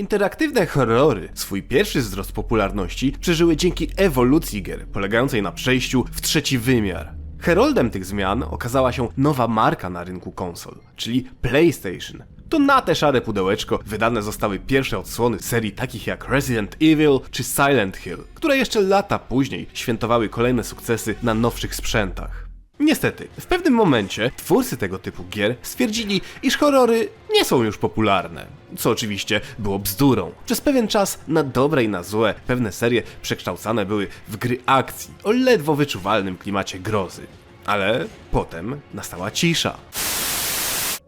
Interaktywne horrory swój pierwszy wzrost popularności przeżyły dzięki ewolucji gier, polegającej na przejściu w trzeci wymiar. Heroldem tych zmian okazała się nowa marka na rynku konsol, czyli PlayStation. To na te szare pudełeczko wydane zostały pierwsze odsłony serii takich jak Resident Evil czy Silent Hill, które jeszcze lata później świętowały kolejne sukcesy na nowszych sprzętach. Niestety, w pewnym momencie twórcy tego typu gier stwierdzili, iż horrory nie są już popularne. Co oczywiście było bzdurą. Przez pewien czas, na dobre i na złe, pewne serie przekształcane były w gry akcji o ledwo wyczuwalnym klimacie grozy. Ale potem nastała cisza.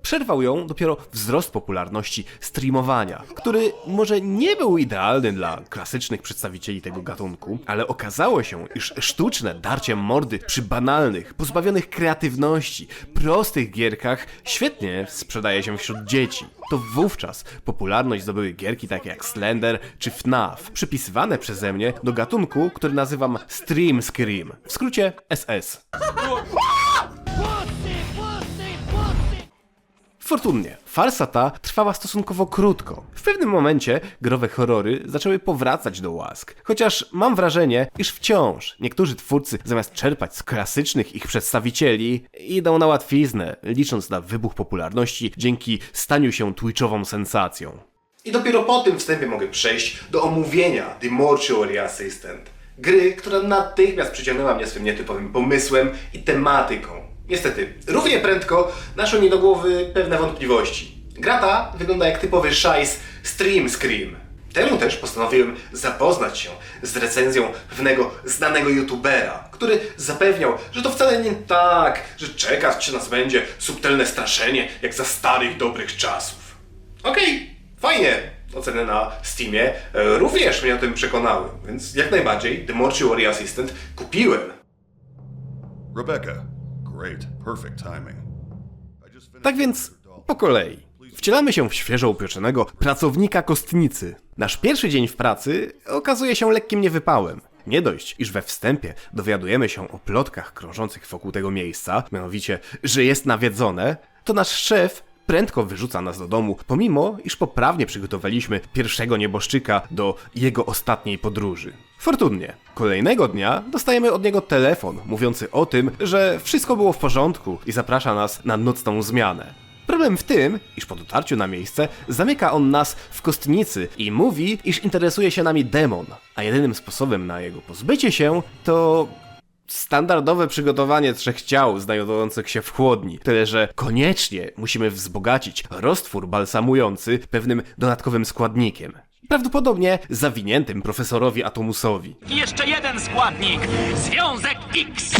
Przerwał ją dopiero wzrost popularności streamowania, który może nie był idealny dla klasycznych przedstawicieli tego gatunku, ale okazało się, iż sztuczne darcie mordy przy banalnych, pozbawionych kreatywności, prostych gierkach świetnie sprzedaje się wśród dzieci. To wówczas popularność zdobyły gierki takie jak Slender czy FNAF, przypisywane przeze mnie do gatunku, który nazywam Stream Scream, w skrócie SS. Fortunnie, farsa ta trwała stosunkowo krótko. W pewnym momencie growe horrory zaczęły powracać do łask. Chociaż mam wrażenie, iż wciąż niektórzy twórcy zamiast czerpać z klasycznych ich przedstawicieli, idą na łatwiznę, licząc na wybuch popularności dzięki staniu się twitchową sensacją. I dopiero po tym wstępie mogę przejść do omówienia The Mortuary Assistant. Gry, która natychmiast przyciągnęła mnie swym nietypowym pomysłem i tematyką. Niestety, równie prędko naszły mi do głowy pewne wątpliwości. Gra ta wygląda jak typowy szajs Stream Scream. Temu też postanowiłem zapoznać się z recenzją pewnego znanego youtubera, który zapewniał, że to wcale nie tak, że czekać nas będzie subtelne straszenie, jak za starych, dobrych czasów. Okej, fajnie. Oceny na Steamie e, również mnie o tym przekonały, więc jak najbardziej The Mortuary Assistant kupiłem. Rebecca, Tak więc po kolei. Wcielamy się w świeżo upieczonego pracownika kostnicy. Nasz pierwszy dzień w pracy okazuje się lekkim niewypałem. Nie dość, iż we wstępie dowiadujemy się o plotkach krążących wokół tego miejsca, mianowicie, że jest nawiedzone, to nasz szef prędko wyrzuca nas do domu, pomimo iż poprawnie przygotowaliśmy pierwszego nieboszczyka do jego ostatniej podróży. Fortunnie, kolejnego dnia dostajemy od niego telefon mówiący o tym, że wszystko było w porządku i zaprasza nas na nocną zmianę. Problem w tym, iż po dotarciu na miejsce zamyka on nas w kostnicy i mówi, iż interesuje się nami demon, a jedynym sposobem na jego pozbycie się to standardowe przygotowanie trzech ciał znajdujących się w chłodni. Tyle, że koniecznie musimy wzbogacić roztwór balsamujący pewnym dodatkowym składnikiem. Prawdopodobnie zawiniętym profesorowi Atomusowi. I jeszcze jeden składnik. Związek X.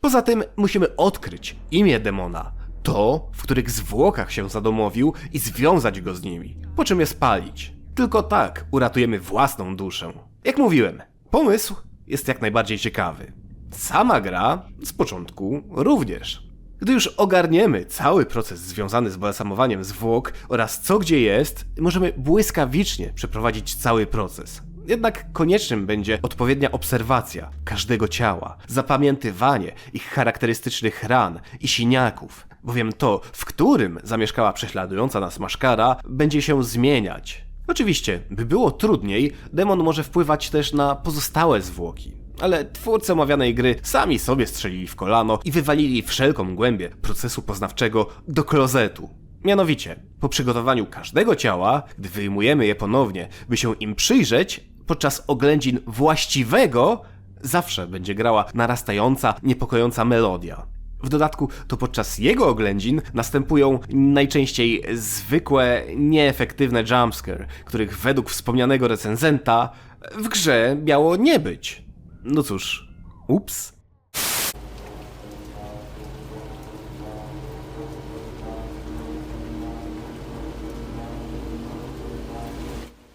Poza tym musimy odkryć imię demona, to, w których zwłokach się zadomowił i związać go z nimi, po czym je spalić. Tylko tak uratujemy własną duszę. Jak mówiłem, pomysł jest jak najbardziej ciekawy. Sama gra z początku również. Gdy już ogarniemy cały proces związany z balsamowaniem zwłok oraz co gdzie jest, możemy błyskawicznie przeprowadzić cały proces. Jednak koniecznym będzie odpowiednia obserwacja każdego ciała, zapamiętywanie ich charakterystycznych ran i siniaków, bowiem to, w którym zamieszkała prześladująca nas maszkara, będzie się zmieniać. Oczywiście, by było trudniej, demon może wpływać też na pozostałe zwłoki. Ale twórcy omawianej gry sami sobie strzelili w kolano i wywalili wszelką głębię procesu poznawczego do klozetu. Mianowicie, po przygotowaniu każdego ciała, gdy wyjmujemy je ponownie, by się im przyjrzeć, podczas oględzin właściwego zawsze będzie grała narastająca, niepokojąca melodia. W dodatku to podczas jego oględzin następują najczęściej zwykłe, nieefektywne jumpscare, których według wspomnianego recenzenta w grze miało nie być. No cóż, ups.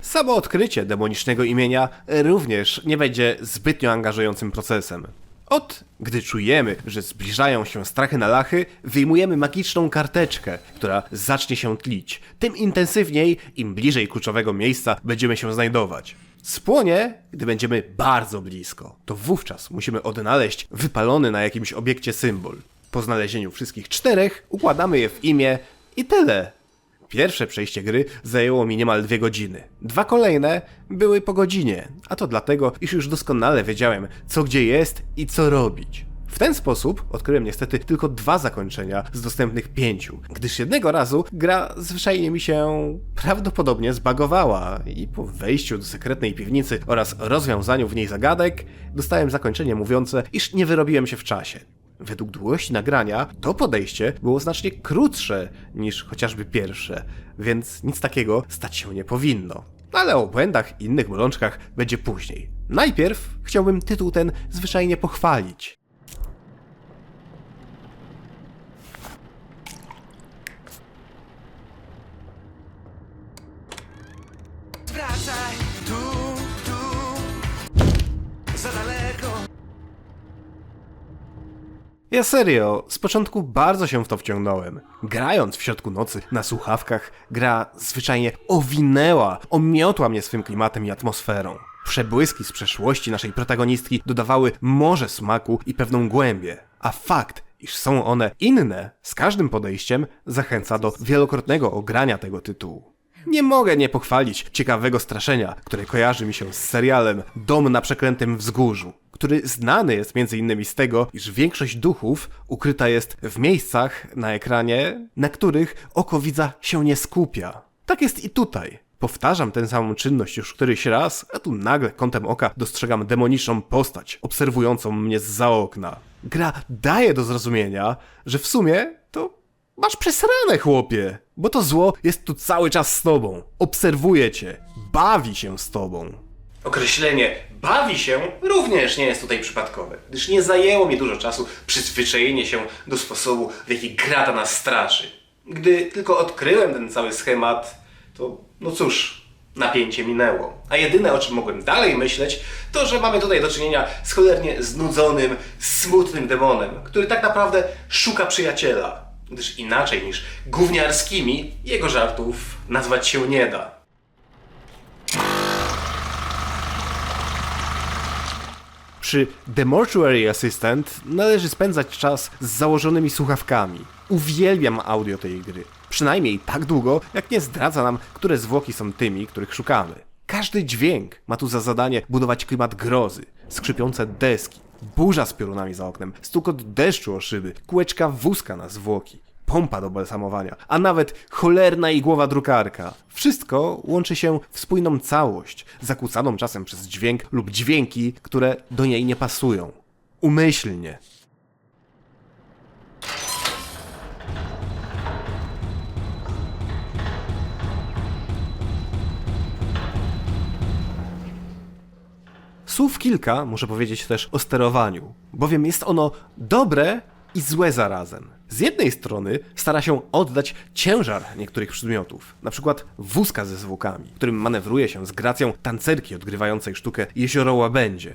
Samo odkrycie demonicznego imienia również nie będzie zbytnio angażującym procesem. Od gdy czujemy, że zbliżają się strachy na lachy, wyjmujemy magiczną karteczkę, która zacznie się tlić. Tym intensywniej, im bliżej kluczowego miejsca będziemy się znajdować. Spłonie, gdy będziemy bardzo blisko. To wówczas musimy odnaleźć wypalony na jakimś obiekcie symbol. Po znalezieniu wszystkich czterech układamy je w imię i tyle. Pierwsze przejście gry zajęło mi niemal dwie godziny. Dwa kolejne były po godzinie, a to dlatego, iż już doskonale wiedziałem, co gdzie jest i co robić. W ten sposób odkryłem niestety tylko dwa zakończenia z dostępnych pięciu, gdyż jednego razu gra zwyczajnie mi się prawdopodobnie zbagowała i po wejściu do sekretnej piwnicy oraz rozwiązaniu w niej zagadek dostałem zakończenie mówiące, iż nie wyrobiłem się w czasie. Według długości nagrania to podejście było znacznie krótsze niż chociażby pierwsze, więc nic takiego stać się nie powinno. Ale o błędach i innych bolączkach będzie później. Najpierw chciałbym tytuł ten zwyczajnie pochwalić. Ja serio, z początku bardzo się w to wciągnąłem. Grając w środku nocy na słuchawkach, gra zwyczajnie owinęła, omiotła mnie swym klimatem i atmosferą. Przebłyski z przeszłości naszej protagonistki dodawały morze smaku i pewną głębię, a fakt, iż są one inne z każdym podejściem, zachęca do wielokrotnego ogrania tego tytułu. Nie mogę nie pochwalić ciekawego straszenia, które kojarzy mi się z serialem Dom na przeklętym wzgórzu, który znany jest m.in. z tego, iż większość duchów ukryta jest w miejscach na ekranie, na których oko widza się nie skupia. Tak jest i tutaj. Powtarzam tę samą czynność już któryś raz, a tu nagle kątem oka dostrzegam demoniczną postać obserwującą mnie zza okna. Gra daje do zrozumienia, że w sumie to Masz przesrane, chłopie! Bo to zło jest tu cały czas z tobą. Obserwuje cię. Bawi się z tobą. Określenie bawi się również nie jest tutaj przypadkowe, gdyż nie zajęło mi dużo czasu przyzwyczajenie się do sposobu, w jaki gra ta nas straszy. Gdy tylko odkryłem ten cały schemat, to no cóż, napięcie minęło. A jedyne o czym mogłem dalej myśleć, to że mamy tutaj do czynienia z cholernie znudzonym, smutnym demonem, który tak naprawdę szuka przyjaciela gdyż inaczej niż gówniarskimi jego żartów nazwać się nie da. Przy The Mortuary Assistant należy spędzać czas z założonymi słuchawkami. Uwielbiam audio tej gry. Przynajmniej tak długo, jak nie zdradza nam, które zwłoki są tymi, których szukamy. Każdy dźwięk ma tu za zadanie budować klimat grozy, skrzypiące deski, burza z piorunami za oknem, stukot deszczu o szyby, kółeczka wózka na zwłoki, pompa do balsamowania, a nawet cholerna igłowa drukarka. Wszystko łączy się w spójną całość, zakłócaną czasem przez dźwięk lub dźwięki, które do niej nie pasują. Umyślnie. Słów kilka muszę powiedzieć też o sterowaniu, bowiem jest ono dobre i złe zarazem. Z jednej strony stara się oddać ciężar niektórych przedmiotów, na przykład wózka ze zwłokami, którym manewruje się z gracją tancerki odgrywającej sztukę Jezioro Łabędzie.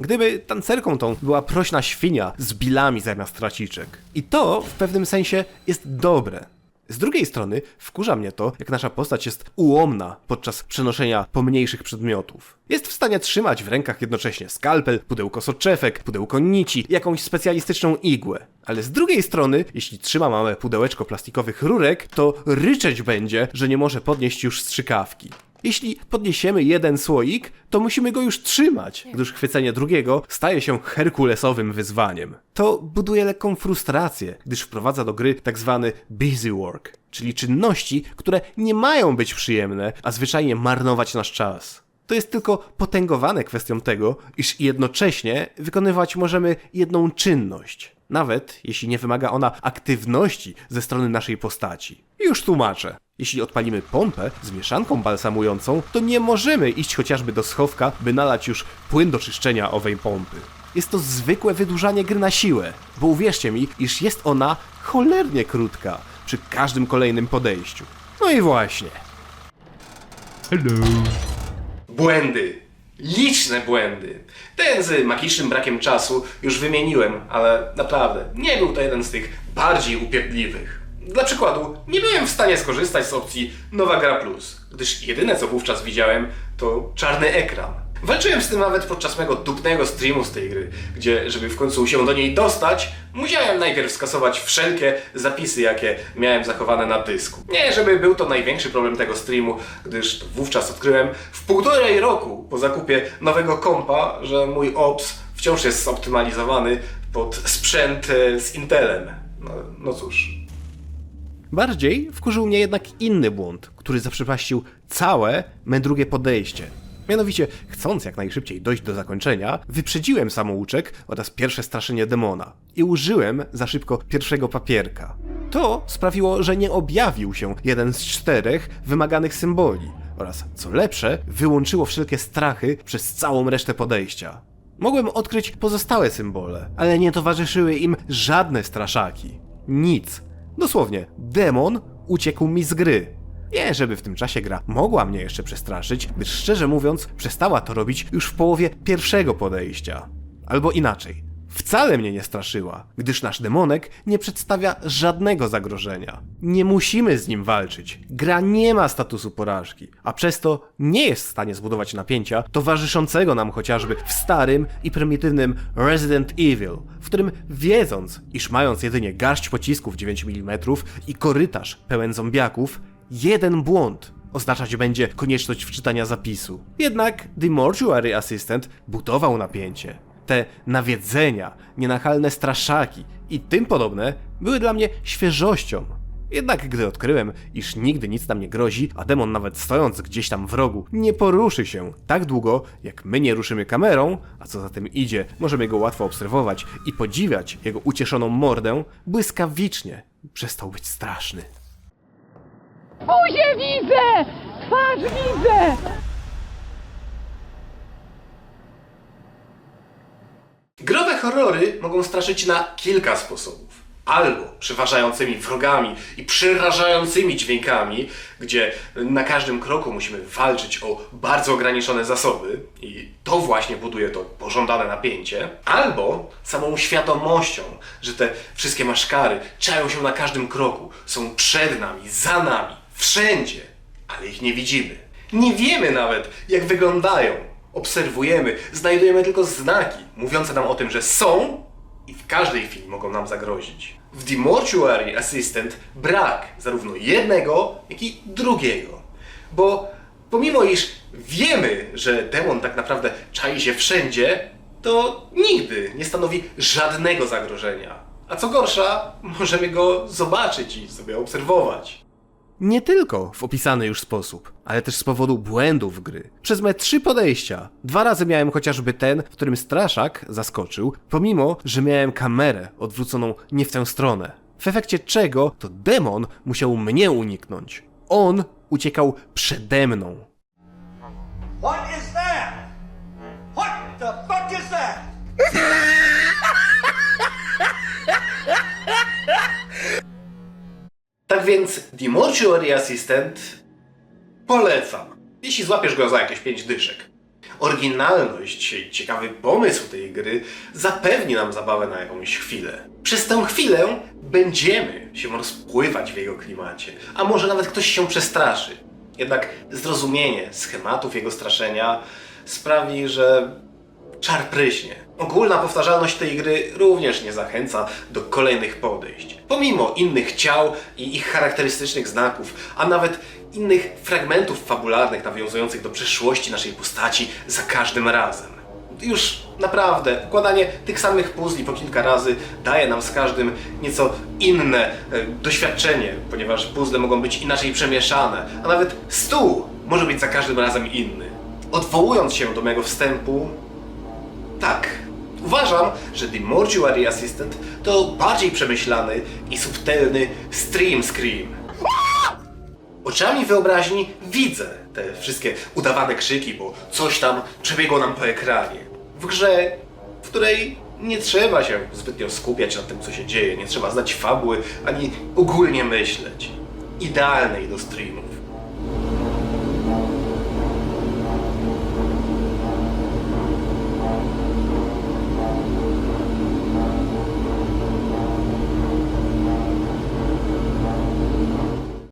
Gdyby tancerką tą była prośna świnia z bilami zamiast traciczek. I to w pewnym sensie jest dobre. Z drugiej strony wkurza mnie to, jak nasza postać jest ułomna podczas przenoszenia pomniejszych przedmiotów. Jest w stanie trzymać w rękach jednocześnie skalpel, pudełko soczewek, pudełko nici, jakąś specjalistyczną igłę. Ale z drugiej strony, jeśli trzyma małe pudełeczko plastikowych rurek, to ryczeć będzie, że nie może podnieść już strzykawki. Jeśli podniesiemy jeden słoik, to musimy go już trzymać, gdyż chwycenie drugiego staje się herkulesowym wyzwaniem. To buduje lekką frustrację, gdyż wprowadza do gry tak zwany busy work, czyli czynności, które nie mają być przyjemne, a zwyczajnie marnować nasz czas. To jest tylko potęgowane kwestią tego, iż jednocześnie wykonywać możemy jedną czynność, nawet jeśli nie wymaga ona aktywności ze strony naszej postaci. Już tłumaczę. Jeśli odpalimy pompę z mieszanką balsamującą, to nie możemy iść chociażby do schowka, by nalać już płyn do czyszczenia owej pompy. Jest to zwykłe wydłużanie gry na siłę, bo uwierzcie mi, iż jest ona cholernie krótka przy każdym kolejnym podejściu. No i właśnie. Błędy. Liczne błędy. Ten z magicznym brakiem czasu już wymieniłem, ale naprawdę nie był to jeden z tych bardziej upierdliwych. Dla przykładu, nie byłem w stanie skorzystać z opcji Nowa Gra Plus, gdyż jedyne co wówczas widziałem to czarny ekran. Walczyłem z tym nawet podczas mego dupnego streamu z tej gry, gdzie, żeby w końcu się do niej dostać, musiałem najpierw skasować wszelkie zapisy, jakie miałem zachowane na dysku. Nie, żeby był to największy problem tego streamu, gdyż wówczas odkryłem w półtorej roku po zakupie nowego kompa, że mój OPS wciąż jest zoptymalizowany pod sprzęt e, z Intelem. No, no cóż. Bardziej wkurzył mnie jednak inny błąd, który zaprzepaścił całe me drugie podejście. Mianowicie, chcąc jak najszybciej dojść do zakończenia, wyprzedziłem samouczek oraz pierwsze straszenie demona i użyłem za szybko pierwszego papierka. To sprawiło, że nie objawił się jeden z czterech wymaganych symboli oraz, co lepsze, wyłączyło wszelkie strachy przez całą resztę podejścia. Mogłem odkryć pozostałe symbole, ale nie towarzyszyły im żadne straszaki. Nic. Dosłownie, demon uciekł mi z gry. Nie, żeby w tym czasie gra mogła mnie jeszcze przestraszyć, gdyż szczerze mówiąc, przestała to robić już w połowie pierwszego podejścia. Albo inaczej, wcale mnie nie straszyła, gdyż nasz demonek nie przedstawia żadnego zagrożenia. Nie musimy z nim walczyć. Gra nie ma statusu porażki, a przez to nie jest w stanie zbudować napięcia towarzyszącego nam chociażby w starym i prymitywnym Resident Evil, w którym wiedząc, iż mając jedynie garść pocisków 9 mm i korytarz pełen zombiaków, jeden błąd oznaczać będzie konieczność wczytania zapisu. Jednak The Mortuary Assistant budował napięcie. Te nawiedzenia, nienachalne straszaki i tym podobne były dla mnie świeżością. Jednak gdy odkryłem, iż nigdy nic nam nie grozi, a demon nawet stojąc gdzieś tam w rogu, nie poruszy się tak długo, jak my nie ruszymy kamerą, a co za tym idzie, możemy go łatwo obserwować i podziwiać jego ucieszoną mordę, błyskawicznie przestał być straszny. Buzię widzę! Twarz widzę! Growe horrory mogą straszyć na kilka sposobów. Albo przeważającymi wrogami i przerażającymi dźwiękami, gdzie na każdym kroku musimy walczyć o bardzo ograniczone zasoby i to właśnie buduje to pożądane napięcie. Albo samą świadomością, że te wszystkie maszkary czają się na każdym kroku, są przed nami, za nami, wszędzie, ale ich nie widzimy. Nie wiemy nawet, jak wyglądają. Obserwujemy, znajdujemy tylko znaki mówiące nam o tym, że są i w każdej chwili mogą nam zagrozić. W The Mortuary Assistant brak zarówno jednego, jak i drugiego. Bo pomimo iż wiemy, że demon tak naprawdę czai się wszędzie, to nigdy nie stanowi żadnego zagrożenia. A co gorsza, możemy go zobaczyć i sobie obserwować. Nie tylko w opisany już sposób, ale też z powodu błędów gry. Przez me trzy podejścia, dwa razy miałem chociażby ten, w którym straszak zaskoczył, pomimo, że miałem kamerę odwróconą nie w tę stronę. W efekcie czego to demon musiał mnie uniknąć. On uciekał przede mną. Tak więc The Mortuary Assistant polecam, jeśli złapiesz go za jakieś 5 dyszek. Oryginalność i ciekawy pomysł tej gry zapewni nam zabawę na jakąś chwilę. Przez tę chwilę będziemy się rozpływać w jego klimacie, a może nawet ktoś się przestraszy. Jednak zrozumienie schematów jego straszenia sprawi, że czar pryśnie. Ogólna powtarzalność tej gry również nie zachęca do kolejnych podejść. Pomimo innych ciał i ich charakterystycznych znaków, a nawet innych fragmentów fabularnych nawiązujących do przeszłości naszej postaci za każdym razem. Już naprawdę, układanie tych samych puzli po kilka razy daje nam z każdym nieco inne e, doświadczenie, ponieważ puzzle mogą być inaczej przemieszane, a nawet stół może być za każdym razem inny. Odwołując się do mego wstępu, tak. Uważam, że The Mortuary Assistant to bardziej przemyślany i subtelny stream scream. Oczami wyobraźni widzę te wszystkie udawane krzyki, bo coś tam przebiegło nam po ekranie. W grze, w której nie trzeba się zbytnio skupiać na tym, co się dzieje, nie trzeba znać fabuły, ani ogólnie myśleć. Idealnej do streamów.